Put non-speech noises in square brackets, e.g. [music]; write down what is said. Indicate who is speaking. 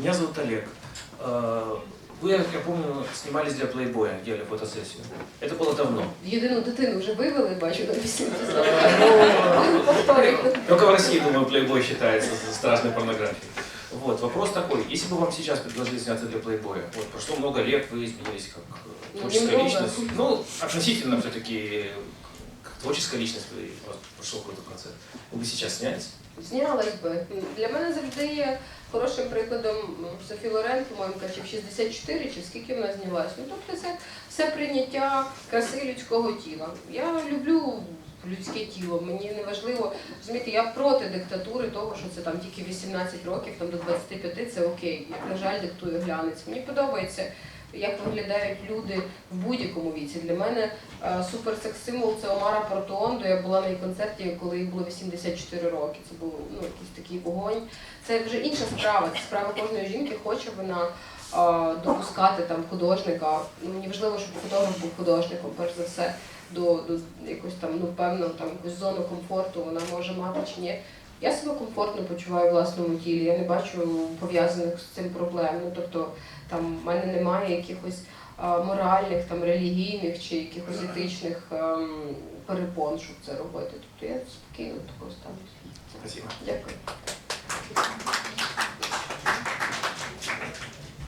Speaker 1: Меня зовут Олег. Э, Вы, я помню, снимались для плейбоя, делали фотосессию. Это было давно.
Speaker 2: Єдину дитину вже вивели, бачу 80
Speaker 1: Ну, [laughs]
Speaker 2: Повторюю.
Speaker 1: Только в России, думаю, плейбой считается страшной порнографией. Вот, вопрос такой. Если бы вам сейчас предложили сняться для плейбоя, вот, прошло много лет, вы изменились как э,
Speaker 2: Ну,
Speaker 1: творческая личность. Ну, относительно все-таки как творческая личность, вы, прошел какой-то процесс. Вы бы сейчас снялись?
Speaker 2: Знялась би. Для мене завжди хорошим прикладом Софі Лорен, по-моєму, чи в 64, чи скільки вона знялась. Ну тобто це все прийняття краси людського тіла. Я люблю людське тіло. Мені не важливо, розумієте, я проти диктатури того, що це там тільки 18 років, там до 25 це окей. Як на жаль, диктує глянець. Мені подобається. Як виглядають люди в будь-якому віці. Для мене е, суперсекс-символ це Омара Портуондо. Я була на її концерті, коли їй було 84 роки. Це був ну, якийсь такий вогонь. Це вже інша справа. Це справа кожної жінки, хоче вона е, допускати там художника. Ну, мені важливо, щоб фотограф був художником, перш за все, до, до якось там, ну певно, там якусь зону комфорту вона може мати чи ні. Я себе комфортно почуваю в власному тілі. Я не бачу пов'язаних з цим проблем. Ну тобто там в мене немає якихось а, моральних, там релігійних чи якихось етичних ем, перепон, щоб це робити. Тобто я спокійно такого ставлюся. Дякую.